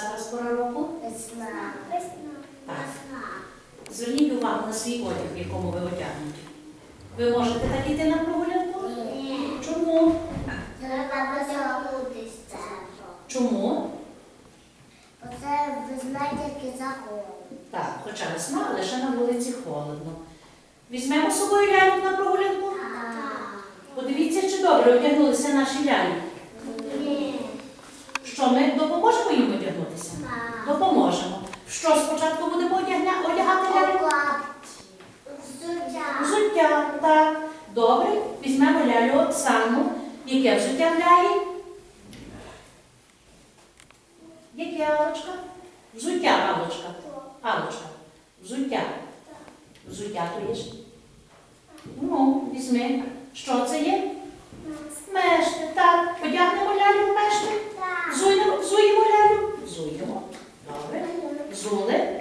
зараз пора року? Весна. Так. Зверніть увагу на свій одяг, в якому ви одягнуті. Ви можете так іти на прогулянку? Ні. Чому? Треба позагнутися. Чому? Оце ви знаєте, який закон. Так, хоча весна, але ще на вулиці холодно. Візьмемо з собою ляльку на прогулянку? Так. Подивіться, чи добре одягнулися наші ляльки. Що ми допоможемо їм одягнутися? Так. Допоможемо. Що спочатку будемо одягати? Взуття. Взуття, так. Добре, візьмемо лялю Оксану. Яке взуття в лялі? Яке Алочка? Взуття, Алочка. Алочка. Взуття. Взуття то є. Ну, візьми. Що це є? Мешти, так. Одягнемо лялю в мешти. Так. Взуємо, взуємо лялю. Взуємо. Добре. Взули.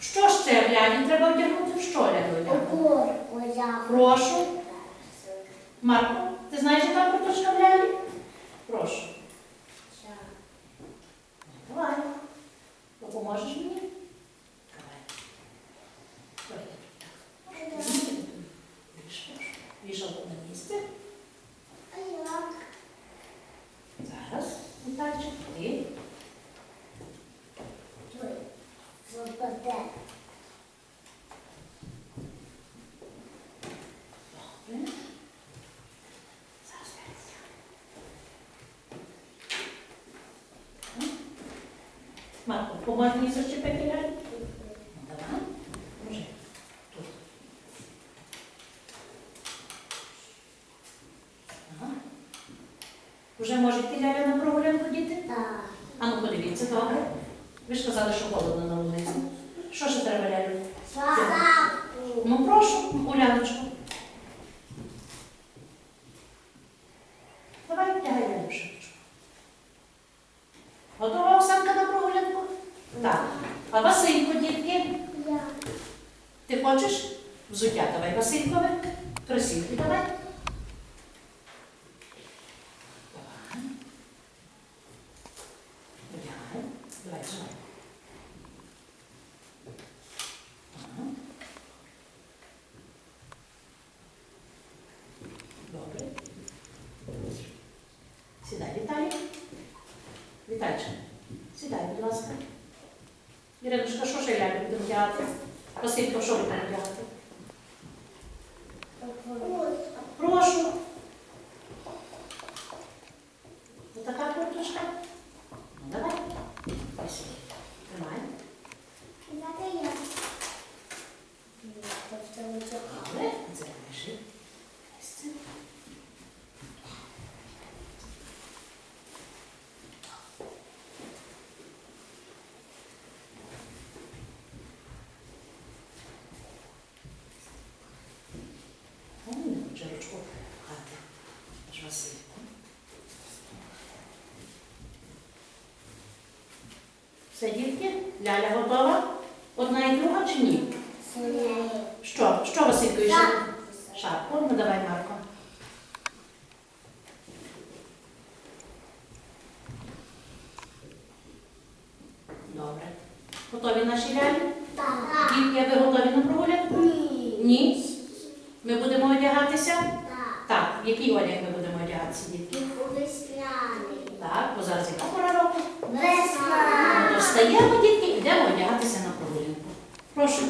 Що ще в лялі треба одягнути? В що лялю одягнути? Курку я. Прошу. Марко, ти знаєш, яка курточка в лялі? Прошу. Давай. Допоможеш мені? Давай. Вішалку на місце. Зараз. Вітальчик. Ти. Зупаде. Добре. Зараз я. Марко, помоги мені зачепити. Ну, давай. Може. Тут. Ага. Уже можете ляля на прогулянку діти? Так. А ну подивіться, добре. Ви ж казали, що холодно на вулиці. Що ще треба лялю? Шапку. Ну прошу, Уляночку. Давай втягай лялю шапочку. Готова? Так. А Василько, дітки, Я. ти хочеш взуття? Давай Василькове. Кросівки давай. Давай, давай. Добре. Сідай, Віталій. Вітальчик, сідай, будь ласка. Іринушка, що ще лялю будемо вдягати? Василько, що будемо вдягати? Прошу. Отака курточка. Ну, давай. Ось. Тримай. Добре. Це лежи. Ось це. Ой, не хоче ручку пхати. Аж Василько. Все, дітки? Ляля готова? Одна і друга чи ні? Що? Що, Василько, ще? Шапку? Ну давай, Марко. Добре. Готові наші лялі? Так. Дітки, ви готові на прогулянку? Ні. Ні? Ми будемо одягатися? Так. В який одяг ми одягатися, дітки? Так, бо зараз яка пора року? Весна. Встаємо, дітки, йдемо одягатися на прогулянку. Прошу.